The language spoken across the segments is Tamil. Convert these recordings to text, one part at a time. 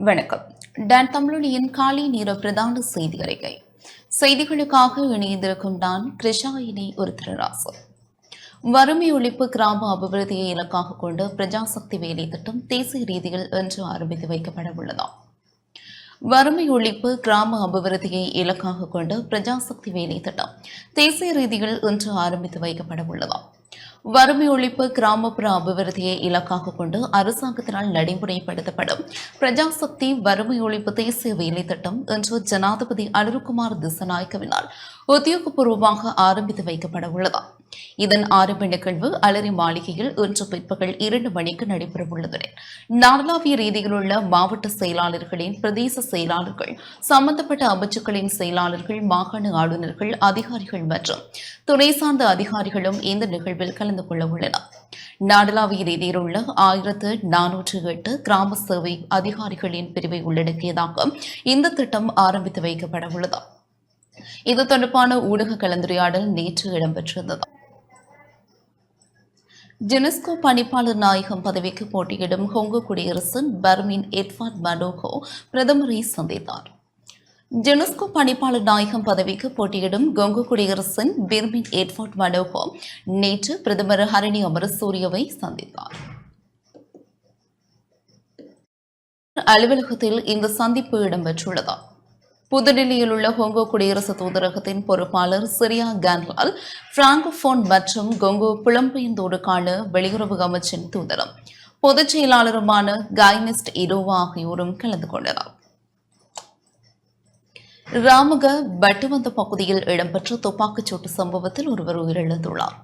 வணக்கம். டான் தமிழொலியின் காலை நேர பிரதான செய்தி அறிக்கை. செய்திகளுக்காக இணைந்திருக்கும் நான் கிருஷாயினி ஒரு திருராசு. வறுமை ஒழிப்பு கிராம அபிவிருத்தியை இலக்காக கொண்டு பிரஜாசக்தி வேலை திட்டம் தேசிய ரீதியில் இன்று ஆரம்பித்து வைக்கப்பட உள்ளதாம் வறுமை ஒழிப்பு கிராம அபிவிருத்தியை இலக்காக கொண்டு பிரஜாசக்தி வேலை திட்டம் தேசிய ரீதியில் இன்று ஆரம்பித்து வைக்கப்பட உள்ளதாம் வறுமை ஒழிப்பு கிராமப்புற அபிவிருத்தியை இலக்காக கொண்டு அரசாங்கத்தினால் நடைமுறைப்படுத்தப்படும். பிரஜாசக்தி வறுமை ஒழிப்பு தேசிய வேலை திட்டம் இன்று ஜனாதிபதி அனுருகுமார் திசநாயக்கவினால் உத்தியோகபூர்வமாக ஆரம்பித்து வைக்கப்பட உள்ளதாம் இதன் ஆரம்ப நிகழ்வு அலரி மாளிகையில் இன்று பிற்பகல் இரண்டு மணிக்கு நடைபெறவுள்ளது. நாடளாவிய ரீதியில் உள்ள மாவட்ட செயலாளர்களின் பிரதேச செயலாளர்கள் சம்பந்தப்பட்ட அமைச்சுக்களின் செயலாளர்கள் மாகாண ஆளுநர்கள் அதிகாரிகள் மற்றும் துணை சார்ந்த அதிகாரிகளும் இந்த நிகழ்வில் கலந்து கொள்ள உள்ளனர். நாடளாவிய ரீதியில் உள்ள ஆயிரத்து நானூற்று எட்டு கிராம சேவை அதிகாரிகளின் பிரிவை உள்ளடக்கியதாக இந்த திட்டம் ஆரம்பித்து வைக்கப்பட உள்ளது இது தொடர்பான ஊடக கலந்துரையாடல் நேற்று இடம்பெற்றிருந்தது. ஜெனஸ்கோ பணிப்பாளர் நாயகம் பதவிக்கு போட்டியிடும் ஹொங்கு குடியரசின் பர்மின் எட்வார்ட் மடோகோ பிரதமரை சந்தித்தார். ஜெனஸ்கோ பணிப்பாளர் நாயகம் பதவிக்கு போட்டியிடும் கொங்கு குடியரசின் பிர்மின் எட்வார்ட் மடோகோ நேற்று பிரதமர் ஹரணி அமரசூரியவை சந்தித்தார். அலுவலகத்தில் இந்த சந்திப்பு இடம்பெற்றுள்ளது. புதுடில்லியில் உள்ள ஹொங்கோ குடியரசு தூதரகத்தின் பொறுப்பாளர் சிரியா கான்லால் பிராங்கோபோன் மற்றும் கொங்கோ புலம்பெயர்ந்தோருக்கான வெளியுறவு அமைச்சின் தூதரும் பொதுச் செயலாளருமான கைனிஸ்ட் இரோவா ஆகியோரும் கலந்து கொண்டனர். ராமக பட்டுவந்த பகுதியில் இடம்பெற்ற துப்பாக்கிச்சூட்டு சம்பவத்தில் ஒருவர் உயிரிழந்துள்ளார்.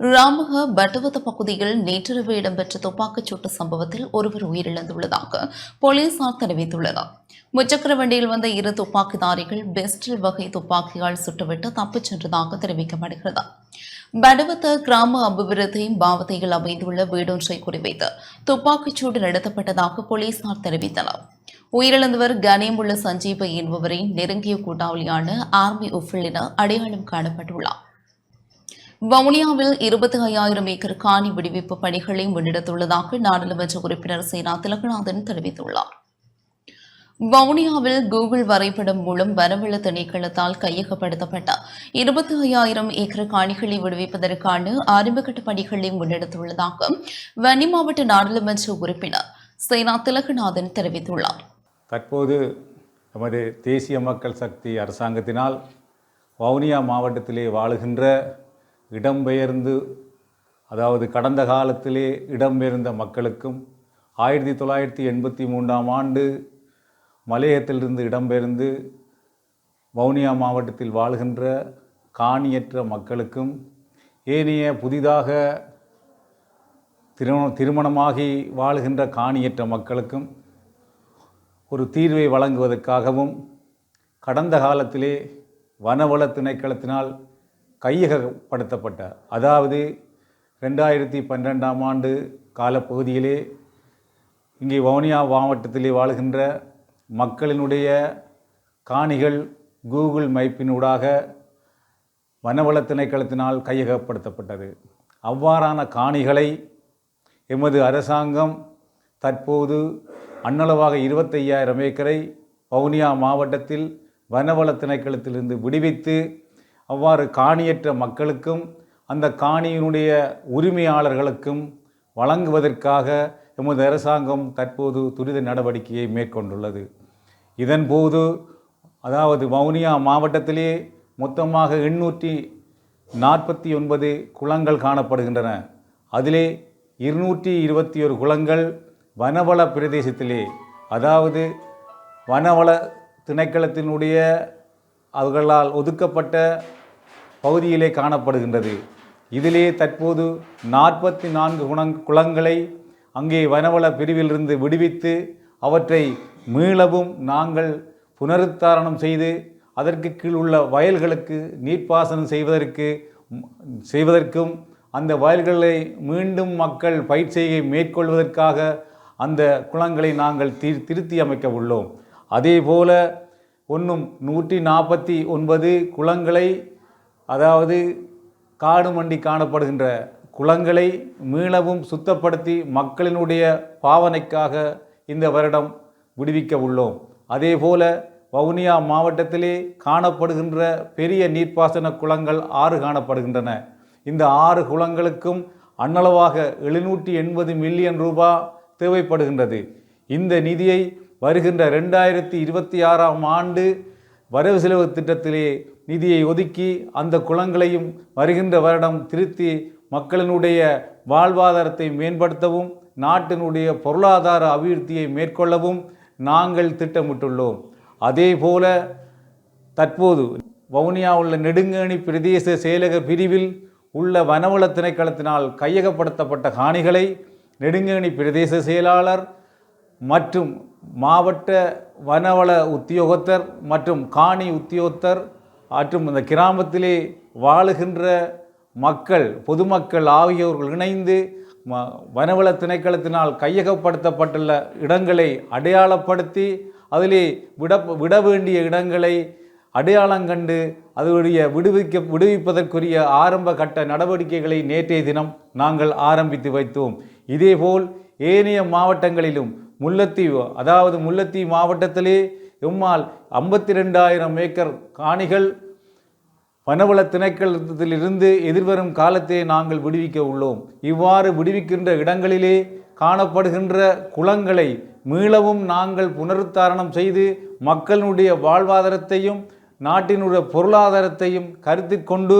ராமக பட்டுவத்த பகுதியில் நேற்றிரவு இடம்பெற்ற துப்பாக்கிச்சூட்டு சம்பவத்தில் ஒருவர் உயிரிழந்துள்ளதாக போலீசார் தெரிவித்துள்ளனர். முச்சக்கர வண்டியில் வந்த இரு துப்பாக்கிதாரிகள் பெஸ்டல் வகை துப்பாக்கியால் சுட்டுவிட்டு தப்பிச் சென்றதாக தெரிவிக்கப்படுகிறது. படுவத்த கிராம அபிவிருத்தி பாவத்தையில் அமைந்துள்ள வீடொன்றை குறிவைத்து துப்பாக்கிச்சூடு நடத்தப்பட்டதாக போலீசார் தெரிவித்தனர். உயிரிழந்தவர் கனேமுள்ள சஞ்சீவ என்பவரின் நெருங்கிய கூட்டாளியான ஆர்மி உஃபில் என அடையாளம் காணப்பட்டுள்ளார். வவுனியாவில் இருபத்தி ஐயாயிரம் ஏக்கர் காணி விடுவிப்பு பணிகளை முன்னெடுத்துள்ளதாக நாடாளுமன்ற உறுப்பினர் சேனா திலகநாதன் தெரிவித்துள்ளார். வவுனியாவில் கூகுள் வரைபடம் மூலம் வனவள திணைக்களத்தால் கையகப்படுத்தப்பட்ட இருபத்தி ஐயாயிரம் ஏக்கர் காணிகளை விடுவிப்பதற்கான ஆரம்பகட்ட பணிகளை முன்னெடுத்துள்ளதாக வன்னி மாவட்ட நாடாளுமன்ற உறுப்பினர் சேனா திலகநாதன் தெரிவித்துள்ளார். தற்போது நமது தேசிய மக்கள் சக்தி அரசாங்கத்தினால் வவுனியா மாவட்டத்திலே வாழுகின்ற இடம்பெயர்ந்து அதாவது கடந்த காலத்திலே இடம்பெயர்ந்த மக்களுக்கும் ஆயிரத்தி தொள்ளாயிரத்தி எண்பத்தி மூன்றாம் ஆண்டு மலையகத்திலிருந்து இடம்பெயர்ந்து வவுனியா மாவட்டத்தில் வாழுகின்ற காணியற்ற மக்களுக்கும் ஏனைய புதிதாக திருமணம் திருமணமாகி வாழுகின்ற காணியற்ற மக்களுக்கும் ஒரு தீர்வை வழங்குவதற்காகவும் கடந்த காலத்திலே வனவள திணைக்களத்தினால் கையகப்படுத்தப்பட்ட அதாவது ரெண்டாயிரத்தி பன்னிரெண்டாம் ஆண்டு காலப்பகுதியிலே இங்கே வவுனியா மாவட்டத்திலே வாழுகின்ற மக்களினுடைய காணிகள் கூகுள் மைப்பினூடாக வனவள திணைக்களத்தினால் கையகப்படுத்தப்பட்டது. அவ்வாறான காணிகளை எமது அரசாங்கம் தற்போது அன்னளவாக இருபத்தையாயிரம் ஏக்கரை வவுனியா மாவட்டத்தில் வனவள திணைக்களத்திலிருந்து விடுவித்து அவ்வாறு காணியற்ற மக்களுக்கும் அந்த காணியினுடைய உரிமையாளர்களுக்கும் வழங்குவதற்காக எமது அரசாங்கம் தற்போது துரித நடவடிக்கையை மேற்கொண்டுள்ளது. இதன்போது அதாவது வவுனியா மாவட்டத்திலே மொத்தமாக எண்ணூற்றி நாற்பத்தி ஒன்பது குளங்கள் காணப்படுகின்றன. அதிலே இருநூற்றி இருபத்தி ஒரு குளங்கள் வனவள பிரதேசத்திலே அதாவது வனவள திணைக்களத்தினுடைய அவர்களால் ஒதுக்கப்பட்ட பகுதியிலே காணப்படுகின்றது. இதிலே தற்போது நாற்பத்தி நான்கு குணங் குளங்களை அங்கே வனவள பிரிவிலிருந்து விடுவித்து அவற்றை மீளவும் நாங்கள் புனருத்தாரணம் செய்து அதற்கு கீழ் உள்ள வயல்களுக்கு நீர்ப்பாசனம் செய்வதற்கு செய்வதற்கும் அந்த வயல்களை மீண்டும் மக்கள் பயிற்சியை மேற்கொள்வதற்காக அந்த குளங்களை நாங்கள் தி திருத்தி அமைக்க உள்ளோம் அதேபோல ஒன்றும் நூற்றி நாற்பத்தி ஒன்பது குளங்களை அதாவது காடு மண்டி காணப்படுகின்ற குளங்களை மீளவும் சுத்தப்படுத்தி மக்களினுடைய பாவனைக்காக இந்த வருடம் விடுவிக்க உள்ளோம். அதேபோல வவுனியா மாவட்டத்திலே காணப்படுகின்ற பெரிய நீர்ப்பாசன குளங்கள் ஆறு காணப்படுகின்றன. இந்த ஆறு குளங்களுக்கும் அன்னளவாக எழுநூற்றி எண்பது மில்லியன் ரூபாய் தேவைப்படுகின்றது. இந்த நிதியை வருகின்ற ரெண்டாயிரத்தி இருபத்தி ஆறாம் ஆண்டு வரவு செலவு திட்டத்திலே நிதியை ஒதுக்கி அந்த குளங்களையும் வருகின்ற வருடம் திருத்தி மக்களினுடைய வாழ்வாதாரத்தை மேம்படுத்தவும் நாட்டினுடைய பொருளாதார அபிவிருத்தியை மேற்கொள்ளவும் நாங்கள் திட்டமிட்டுள்ளோம். அதேபோல தற்போது வவுனியா உள்ள நெடுங்கேணி பிரதேச செயலக பிரிவில் உள்ள வனவள திணைக்களத்தினால் கையகப்படுத்தப்பட்ட காணிகளை நெடுங்கேணி பிரதேச செயலாளர் மற்றும் மாவட்ட வனவள உத்தியோகத்தர் மற்றும் காணி உத்தியோகத்தர் மற்றும் இந்த கிராமத்திலே வாழுகின்ற மக்கள் பொதுமக்கள் ஆகியோர்கள் இணைந்து ம வனவள திணைக்களத்தினால் கையகப்படுத்தப்பட்டுள்ள இடங்களை அடையாளப்படுத்தி அதிலே விட விட வேண்டிய இடங்களை அடையாளம் கண்டு அதனுடைய விடுவிக்க விடுவிப்பதற்குரிய ஆரம்ப கட்ட நடவடிக்கைகளை நேற்றைய தினம் நாங்கள் ஆரம்பித்து வைத்தோம். இதேபோல் ஏனைய மாவட்டங்களிலும் முல்லத்தீவு அதாவது முல்லத்தீவு மாவட்டத்திலே எம்மால் ஐம்பத்தி ரெண்டாயிரம் ஏக்கர் காணிகள் வனவள திணைக்களத்திலிருந்து எதிர்வரும் காலத்தை நாங்கள் விடுவிக்க உள்ளோம். இவ்வாறு விடுவிக்கின்ற இடங்களிலே காணப்படுகின்ற குளங்களை மீளவும் நாங்கள் புனருத்தாரணம் செய்து மக்களுடைய வாழ்வாதாரத்தையும் நாட்டினுடைய பொருளாதாரத்தையும் கருத்தில் கொண்டு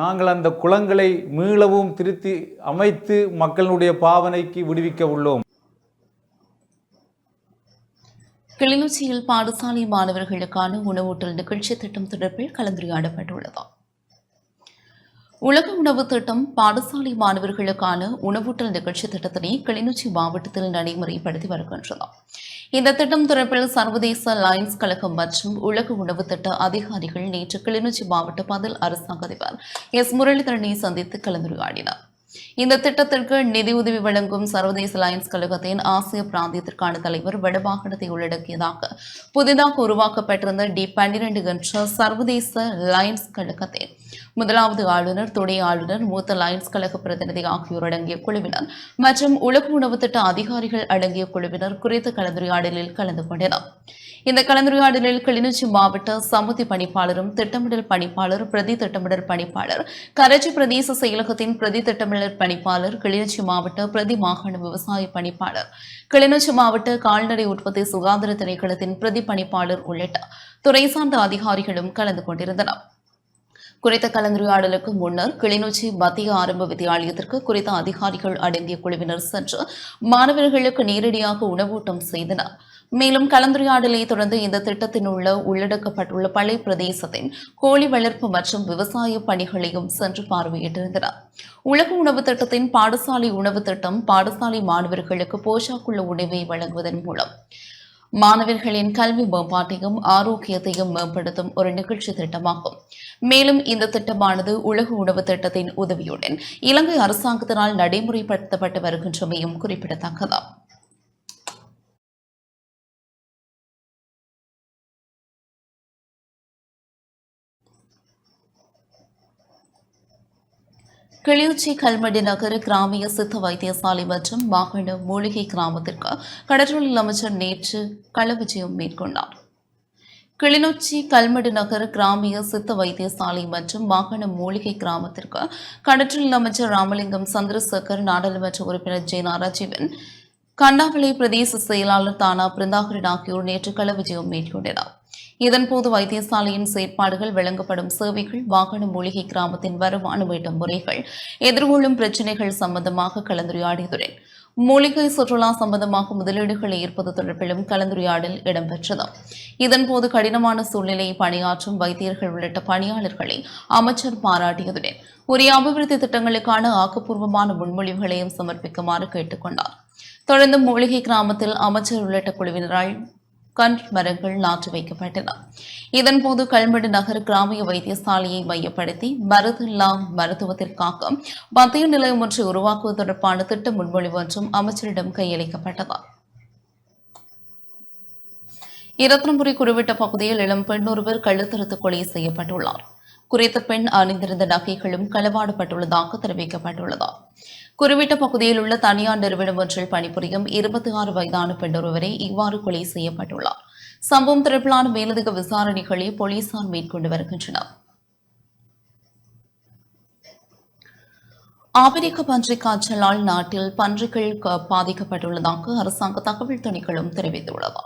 நாங்கள் அந்த குளங்களை மீளவும் திருத்தி அமைத்து மக்களுடைய பாவனைக்கு விடுவிக்க உள்ளோம். கிளிநொச்சியில் பாடசாலை மாணவர்களுக்கான உணவூட்டல் நிகழ்ச்சி திட்டம் தொடர்பில் கலந்துரையாடப்பட்டுள்ளது. உலக உணவு திட்டம் பாடசாலை மாணவர்களுக்கான உணவூட்டல் நிகழ்ச்சி திட்டத்தினை கிளிநொச்சி மாவட்டத்தில் நடைமுறைப்படுத்தி வருகின்றது. இந்த திட்டம் தொடர்பில் சர்வதேச லயன்ஸ் கழகம் மற்றும் உலக உணவு திட்ட அதிகாரிகள் நேற்று கிளிநொச்சி மாவட்ட பதில் அரசாங்க அதிபர் எஸ் முரளிதரனை சந்தித்து கலந்துரையாடினார். இந்த திட்டத்திற்கு நிதியுதவி வழங்கும் சர்வதேச லயன்ஸ் கழகத்தின் ஆசிய பிராந்தியத்திற்கான தலைவர் வடவாகனத்தை உள்ளடக்கியதாக புதிதாக உருவாக்கப்பட்டிருந்த டி பன்னிரண்டு என்ற சர்வதேச லயன்ஸ் கழகத்தின் முதலாவது ஆளுநர் துணை ஆளுநர் மூத்த லயன்ஸ் கழக பிரதிநிதி ஆகியோர் அடங்கிய குழுவினர் மற்றும் உலக உணவு திட்ட அதிகாரிகள் அடங்கிய குழுவினர் குறித்த கலந்துரையாடலில் கலந்து கொண்டனர். இந்த கலந்துரையாடலில் கிளிநொச்சி மாவட்ட சமுதி பணிப்பாளரும் திட்டமிடல் பணிப்பாளர் பிரதி திட்டமிடல் பணிப்பாளர் கரச்சி பிரதேச செயலகத்தின் பிரதி திட்டமிடல் பணிப்பாளர் கிளிநொச்சி மாவட்ட பிரதி மாகாண விவசாய பணிப்பாளர் கிளிநொச்சி மாவட்ட கால்நடை உற்பத்தி சுகாதார திணைக்களத்தின் பிரதி பணிப்பாளர் உள்ளிட்ட துறை சார்ந்த அதிகாரிகளும் கலந்து கொண்டிருந்தனர். குறித்த கலந்துரையாடலுக்கு முன்னர் கிளிநொச்சி மத்திய ஆரம்ப வித்தியாலயத்திற்கு குறித்த அதிகாரிகள் அடங்கிய குழுவினர் சென்று மாணவர்களுக்கு நேரடியாக உணவூட்டம் செய்தனர். மேலும் கலந்துரையாடலை தொடர்ந்து இந்த திட்டத்தில் உள்ள உள்ளடக்கப்பட்டுள்ள பழைய பிரதேசத்தின் கோழி வளர்ப்பு மற்றும் விவசாய பணிகளையும் சென்று பார்வையிட்டிருந்தனர். உலக உணவு திட்டத்தின் பாடசாலை உணவு திட்டம் பாடசாலை மாணவர்களுக்கு போஷாக்குள்ள உணவை வழங்குவதன் மூலம் மாணவர்களின் கல்வி மேம்பாட்டையும் ஆரோக்கியத்தையும் மேம்படுத்தும் ஒரு நிகழ்ச்சி திட்டமாகும். மேலும் இந்த திட்டமானது உலக உணவு திட்டத்தின் உதவியுடன் இலங்கை அரசாங்கத்தினால் நடைமுறைப்படுத்தப்பட்டு வருகின்றமையும் குறிப்பிடத்தக்கதாகும் கிளிநொச்சி கல்மடி நகர கிராமிய சித்த வைத்தியசாலை மற்றும் மாகாண மூலிகை கிராமத்திற்கு கடற்றொழில் அமைச்சர் நேற்று கள விஜயம் மேற்கொண்டார். கிளிநொச்சி கல்மடு நகர கிராமிய சித்த வைத்தியசாலை மற்றும் மாகாண மூலிகை கிராமத்திற்கு கடற்றொழில் அமைச்சர் ராமலிங்கம் சந்திரசேகர் நாடாளுமன்ற உறுப்பினர் ஜெய நாராஜீவன் கண்ணாவளை பிரதேச செயலாளர் தானா பிருந்தாகரன் ஆகியோர் நேற்று கள விஜயம் மேற்கொண்டனர். இதன்போது வைத்தியசாலையின் செயற்பாடுகள் வழங்கப்படும் சேவைகள் வாகன மூலிகை கிராமத்தின் வருமான வீட்டு முறைகள் எதிர்கொள்ளும் பிரச்சினைகள் சம்பந்தமாக கலந்துரையாடியதுடன் மூலிகை சுற்றுலா சம்பந்தமாக முதலீடுகளை ஈர்ப்பது தொடர்பிலும் கலந்துரையாடல் இடம்பெற்றது. இதன்போது கடினமான சூழ்நிலையை பணியாற்றும் வைத்தியர்கள் உள்ளிட்ட பணியாளர்களை அமைச்சர் பாராட்டியதுடன் உரிய அபிவிருத்தி திட்டங்களுக்கான ஆக்கப்பூர்வமான முன்மொழிவுகளையும் சமர்ப்பிக்குமாறு கேட்டுக்கொண்டார். தொடர்ந்து மூலிகை கிராமத்தில் அமைச்சர் உள்ளிட்ட குழுவினரால் கன்று மரங்கள் நாட்டு வைக்கப்பட்டன. இதன்போது கல்மடு நகர் கிராமிய வைத்தியசாலையை மையப்படுத்தி மருதில்லா மருத்துவத்திற்காக மத்திய நிலையம் ஒன்றை உருவாக்குவது தொடர்பான திட்ட முன்மொழிவு ஒன்றும் அமைச்சரிடம் கையளிக்கப்பட்டது. இரத்னபுரி குறிவிட்ட பகுதியில் இளம் பெண் ஒருவர் கழுத்தறுத்து கொலை செய்யப்பட்டுள்ளார். குறித்த பெண் அணிந்திருந்த நகைகளும் களவாடப்பட்டுள்ளதாக தெரிவிக்கப்பட்டுள்ளது. குறிப்பிட்ட பகுதியில் உள்ள தனியார் நிறுவனம் ஒன்றில் பணிபுரியும் இருபத்தி ஆறு வயதான பெண்ணொருவரை இவ்வாறு கொலை செய்யப்பட்டுள்ளார். சம்பவம் தொடர்பிலான மேலதிக விசாரணைகளை போலீசார் மேற்கொண்டு வருகின்றனர். ஆப்பிரிக்க பன்றிக் காய்ச்சலால் நாட்டில் பன்றிகள் பாதிக்கப்பட்டுள்ளதாக அரசாங்க தகவல் துணிகளும் தெரிவித்துள்ளது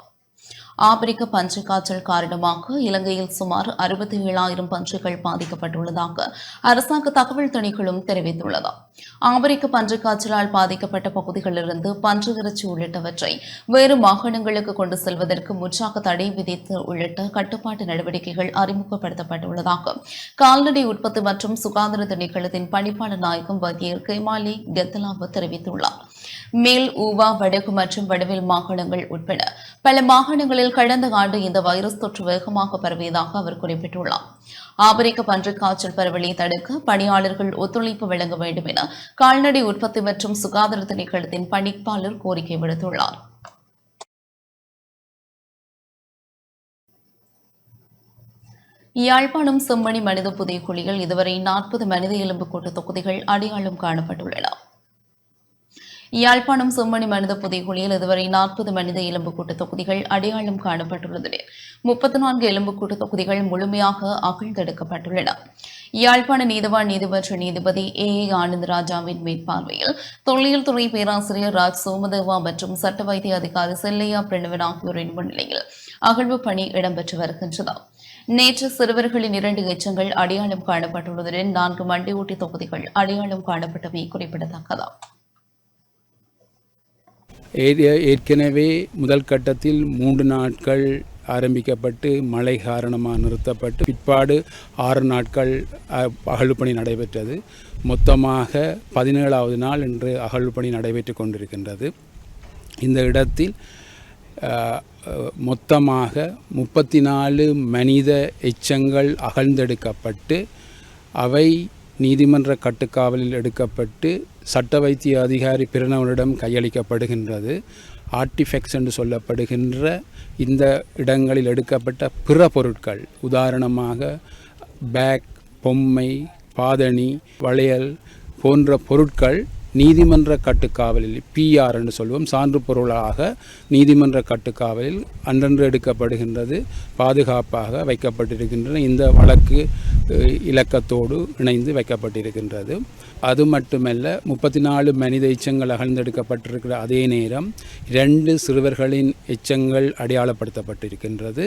ஆப்பிரிக்க பன்றிக் காய்ச்சல் காரணமாக இலங்கையில் சுமார் அறுபத்தி ஏழாயிரம் பன்றிகள் பாதிக்கப்பட்டுள்ளதாக அரசாங்க தகவல் திணைக்களம் தெரிவித்துள்ளது. ஆப்பிரிக்க பன்றிக் காய்ச்சலால் பாதிக்கப்பட்ட பகுதிகளிலிருந்து பன்றி இறைச்சி உள்ளிட்டவற்றை வேறு மாகாணங்களுக்கு கொண்டு செல்வதற்கு முற்றாக தடை விதித்து உள்ளிட்ட கட்டுப்பாட்டு நடவடிக்கைகள் அறிமுகப்படுத்தப்பட்டுள்ளதாக கால்நடை உற்பத்தி மற்றும் சுகாதார திணைக்களத்தின் பணிப்பாளர் நாயகம் வைத்தியர் கைமாலி கெத்தலாவு தெரிவித்துள்ளார். மேல் ஊவா வடக்கு மற்றும் வடவில் மாகாணங்கள் உட்பட பல மாகாணங்களில் கடந்த ஆண்டு இந்த வைரஸ் தொற்று வேகமாக பரவியதாக அவர் குறிப்பிட்டுள்ளார். ஆப்பிரிக்க பன்றிக் காய்ச்சல் பரவலை தடுக்க பணியாளர்கள் ஒத்துழைப்பு வழங்க வேண்டும் என கால்நடை உற்பத்தி மற்றும் சுகாதார திணைக்களத்தின் பணிப்பாளர் கோரிக்கை விடுத்துள்ளார். யாழ்ப்பாணம் செம்மணி மனித புதைக்குழியில் இதுவரை நாற்பது மனித எலும்புக்கூட்டு தொகுதிகள் அடையாளம் காணப்பட்டுள்ளன. யாழ்ப்பாணம் செம்மணி மனித புதைகுழியில் இதுவரை நாற்பது மனித எலும்புக்கூட்டு தொகுதிகள் அடையாளம் காணப்பட்டுள்ளது. முப்பத்தி நான்கு எலும்புக்கூட்டு தொகுதிகள் முழுமையாக அகழ்ந்தெடுக்கப்பட்டுள்ளன. யாழ்ப்பாண நீதிவான் நீதிமன்ற நீதிபதி ஏ. ஏ. ஆனந்தராஜாவின் மேற்பார்வையில் தொல்லியல் துறை பேராசிரியர் ராஜ் சோமதேவா மற்றும் சட்ட வைத்திய அதிகாரி செல்லையா பிரணவன் ஆகியோரின் முன்னிலையில் அகழ்வு பணி இடம்பெற்று வருகின்றது. நேற்று சிறுவர்களின் இரண்டு எச்சங்கள் அடையாளம் காணப்பட்டுள்ளதுடன் நான்கு மண்டையூட்டி தொகுதிகள் அடையாளம் காணப்பட்டமை குறிப்பிடத்தக்கதாகும் ஏற்கனவே முதல் கட்டத்தில் மூன்று நாட்கள் ஆரம்பிக்கப்பட்டு மழை காரணமாக நிறுத்தப்பட்டு பிற்பாடு ஆறு நாட்கள் அ- அகழ்வு பணி நடைபெற்றது. மொத்தமாக பதினேழாவது நாள் இன்று அகழ்வு பணி நடைபெற்று கொண்டிருக்கின்றது. இந்த இடத்தில் மொத்தமாக முப்பத்தி நாலு மனித எச்சங்கள் அகழ்ந்தெடுக்கப்பட்டு அவை நீதிமன்ற கட்டுக்காவலில் எடுக்கப்பட்டு சட்ட வைத்திய அதிகாரி பிரணவனிடம் கையளிக்கப்படுகின்றது. ஆர்டிஃபெக்ட்ஸ் என்று சொல்லப்படுகின்ற இந்த இடங்களில் எடுக்கப்பட்ட பிற பொருட்கள் உதாரணமாக பேக் பொம்மை பாதணி வளையல் போன்ற பொருட்கள் நீதிமன்ற கட்டுக்காவலில் பிஆர் என்று சொல்வோம் சான்று பொருளாக நீதிமன்ற கட்டுக்காவலில் அன்றன்று எடுக்கப்படுகின்றது பாதுகாப்பாக வைக்கப்பட்டிருக்கின்றன. இந்த வழக்கு இலக்கத்தோடு இணைந்து வைக்கப்பட்டிருக்கின்றது. அது மட்டுமல்ல முப்பத்தி நாலு மனித எச்சங்கள் அகழ்ந்தெடுக்கப்பட்டிருக்கிற அதே நேரம் இரண்டு சிறுவர்களின் எச்சங்கள் அடையாளப்படுத்தப்பட்டிருக்கின்றது.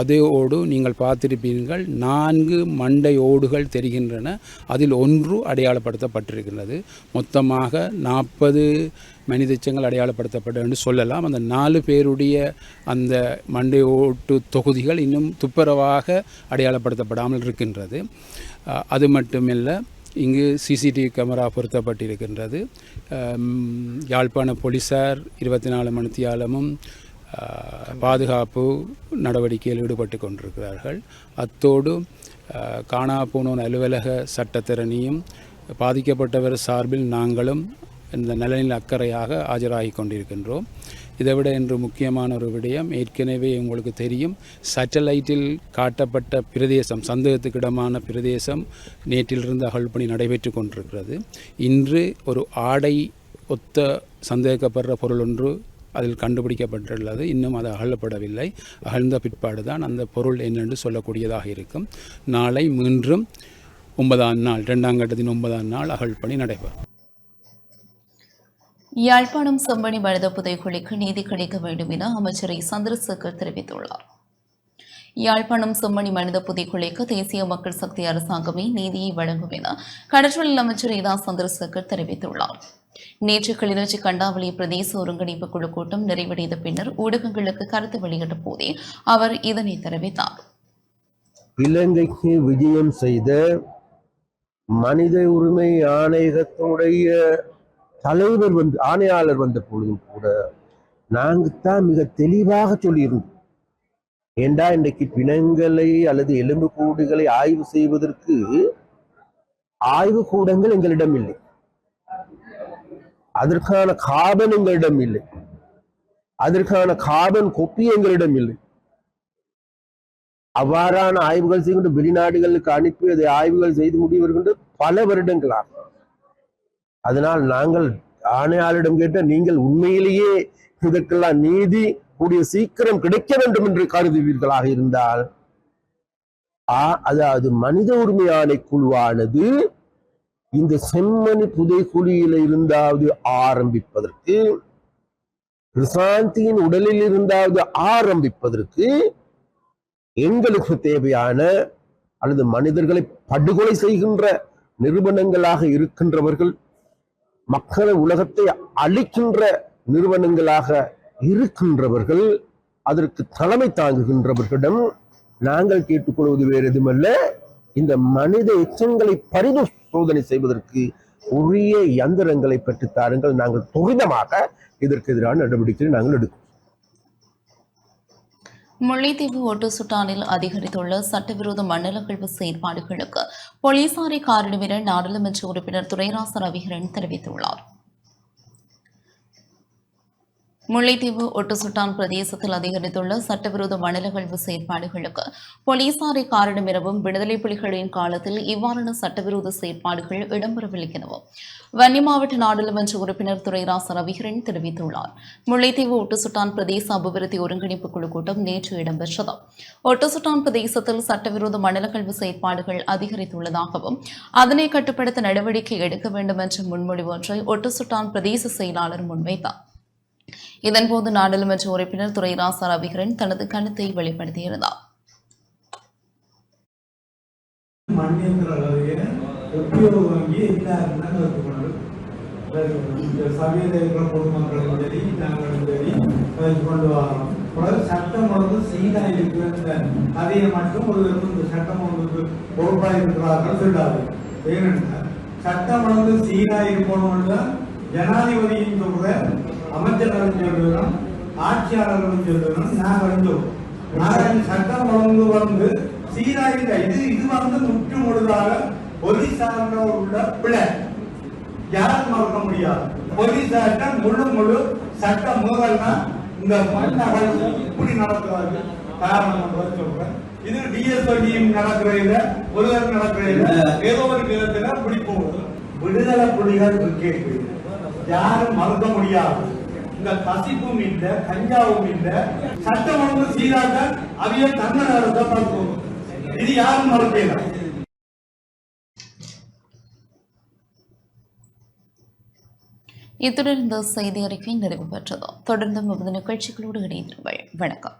அதோடு நீங்கள் பார்த்திருப்பீர்கள் நான்கு மண்டை ஓடுகள் தெரிகின்றன அதில் ஒன்று அடையாளப்படுத்தப்பட்டிருக்கின்றது. மொத்தமாக நாற்பது மனித எச்சங்கள் அடையாளப்படுத்தப்படும் என்று சொல்லலாம். அந்த நாலு பேருடைய அந்த மண்டை ஓட்டு தொகுதிகள் இன்னும் துப்புரவாக அடையாளப்படுத்தப்படாமல் இருக்கின்றது. அது மட்டுமல்ல இங்கு சிசிடிவி கேமரா பொருத்தப்பட்டிருக்கின்றது. யாழ்ப்பாண போலீசார் இருபத்தி நாலு மணித்தியாலமும் பாதுகாப்பு நடவடிக்கையில் ஈடுபட்டு கொண்டிருக்கிறார்கள். அத்தோடு காணா போனோன் அலுவலக சட்டத்திறனியும் பாதிக்கப்பட்டவர் சார்பில் நாங்களும் இந்த நலனில் அக்கறையாக ஆஜராகி கொண்டிருக்கின்றோம். இதைவிட இன்று முக்கியமான ஒரு விடயம். ஏற்கனவே உங்களுக்கு தெரியும் சேட்டலைட்டில் காட்டப்பட்ட பிரதேசம் சந்தேகத்துக்கிடமான பிரதேசம் நேற்றிலிருந்து அகழ்பணி நடைபெற்று கொண்டிருக்கிறது. இன்று ஒரு ஆடை ஒத்த சந்தேகப்படுற பொருள் ஒன்று அதில் கண்டுபிடிக்கப்பட்டுள்ளது. இன்னும் அது அகழப்படவில்லை. அகழ்ந்த பிற்பாடு தான் அந்த பொருள் என்னென்று சொல்லக்கூடியதாக இருக்கும். நாளை மீண்டும் ஒன்பதாம் நாள் இரண்டாம் கட்டத்தின் ஒன்பதாம் நாள் அகழ்பணி நடைபெறும். யாழ்ப்பாணம் செம்பனி மனித புதைகுழிக்கு நீதி கிடைக்க வேண்டும் என அமைச்சர் சந்திரசேகர் தெரிவித்துள்ளார். யாழ்ப்பாணம் செம்மணி மனித புதைகுழிக்கு தேசிய மக்கள் சக்தி அரசாங்கமே நீதியை வழங்கும் என கடற்றொழில் அமைச்சர் இதா சந்திரசேகர் தெரிவித்துள்ளார். நேற்று கிளிநொச்சி கண்டாவளி பிரதேச ஒருங்கிணைப்பு குழு கூட்டம் நிறைவடைந்த பின்னர் ஊடகங்களுக்கு கருத்து வெளியிட்ட போதே அவர் இதனை தெரிவித்தார். இலங்கைக்கு விஜயம் செய்த மனித உரிமை ஆணையகத்துடைய தலைவர் வந்து ஆணையாளர் வந்த பொழுதும் கூட நாங்கள் தான் மிக தெளிவாக சொல்லியிருந்தோம். ஏண்டா இன்றைக்கு பிணங்களை அல்லது எலும்புக்கூடுகளை ஆய்வு செய்வதற்கு ஆய்வு கூடங்கள் எங்களிடம் இல்லை. அதற்கான காபன் எங்களிடம் இல்லை. அதற்கான காபன் கொப்பி எங்களிடம் இல்லை. அவ்வாறான ஆய்வுகள் செய்கின்ற வெளிநாடுகளுக்கு அனுப்பி அதை ஆய்வுகள் செய்து முடிவருகின்ற பல வருடங்களாகும் அதனால் நாங்கள் ஆணையாளரிடம் கேட்ட நீங்கள் உண்மையிலேயே இதற்கெல்லாம் நீதி கூடிய சீக்கிரம் கிடைக்க வேண்டும் என்று கருதுவீர்களாக இருந்தால் ஆ- அதாவது மனித உரிமை ஆணைக்குழுவானது இந்த செம்மணி புதைக்குழியில இருந்தாவது ஆரம்பிப்பதற்கு கிருசாந்தியின் உடலில் இருந்தாவது ஆரம்பிப்பதற்கு எங்களுக்கு தேவையான அல்லது மனிதர்களை படுகொலை செய்கின்ற நிறுவனங்களாக இருக்கின்றவர்கள் மக்களை உலகத்தை அழிக்கின்ற நிறுவனங்களாக இருக்கின்றவர்கள் அதற்கு தலைமை தாங்குகின்றவர்களிடம் நாங்கள் கேட்டுக்கொள்வது வேறு எதுமல்ல இந்த மனித எச்சங்களை பரிசோதனை செய்வதற்கு உரிய யந்திரங்களை பெற்று தாருங்கள். நாங்கள் துரிதமாக இதற்கு எதிரான நடவடிக்கைகளை நாங்கள் எடுக்கிறோம் முல்லைத்தீவு ஒட்டுசுட்டானில் அதிகரித்துள்ள சட்டவிரோத மணல் அகழ்வு செயற்பாடுகளுக்கு போலீசாரை காரணம் என நாடாளுமன்ற உறுப்பினர் துரைராச ரவிகரன் தெரிவித்துள்ளார். முல்லைத்தீவு ஒட்டுசுட்டான் பிரதேசத்தில் அதிகரித்துள்ள சட்டவிரோத மணல் செயற்பாடுகளுக்கு போலீசாரை காரணம் எனவும் விடுதலை புலிகளின் காலத்தில் இவ்வாறான சட்டவிரோத செயற்பாடுகள் இடம்பெறவில்லை எனவும் வன்னி மாவட்ட நாடாளுமன்ற உறுப்பினர் துரைராச ரவிகரன் தெரிவித்துள்ளார். முல்லைத்தீவு ஒட்டுசுட்டான் பிரதேச அபிவிருத்தி ஒருங்கிணைப்பு குழு கூட்டம் நேற்று இடம்பெற்றது. ஒட்டுசுட்டான் பிரதேசத்தில் சட்டவிரோத மணல் செயற்பாடுகள் அதிகரித்துள்ளதாகவும் அதனை கட்டுப்படுத்த நடவடிக்கை எடுக்க வேண்டும் என்ற முன்மொழிவு ஒன்றை ஒட்டுசுட்டான் பிரதேச செயலாளர் முன்வைத்தார். இதன்போது நாடாளுமன்ற உறுப்பினர் துரைராசா ரவிகரன் தனது கருத்தை வெளிப்படுத்தியிருந்தார். சட்டம் ஒழுங்கு சீதா இருக்கிற மட்டும் ஒரு இந்த சட்டம் ஒழுங்குக்கு பொறுப்பாக இருக்கிறார்கள் சொல்லாது ஏனென்றால் சட்டம் ஒழுங்கு சீரா தான் ஜனாதிபதியும் சொல்ற அமைச்சர்களும் சொல்லுகிறோம் ஆட்சியாளர்களும் சொல்லுகிறோம் நாங்களும் சொல்றோம் நாங்கள் சட்டம் ஒழுங்கு வந்து சீராக இது இது வந்து முற்று முழுதாக போலீசார்ல உள்ள பிழை. யாரும் மறக்க முடியாது. போலீசார்ட்ட முழு முழு சட்ட முதல்னா இந்த மண் அகழ்வு இப்படி நடக்கிறாரு காரணம் சொல்றேன். இது டிஎஸ்ஓடியும் நடக்கிறதுல ஒருவர் நடக்கிறதுல ஏதோ ஒரு விதத்துல போகுது விடுதலை புலிகள் கேட்கு யாரும் மறக்க முடியாது. இந்த பசிப்பும் இல்ல கஞ்சாவும் இல்ல சட்டம் ஒழுங்கு சீராக அவைய தமிழ்நாடு தான் இது யாரும் மறக்கல இத்துடன் இந்த செய்தி அறிக்கை நிறைவு பெற்றது. தொடர்ந்து நமது நிகழ்ச்சிகளோடு இணைந்திருங்கள். வணக்கம்.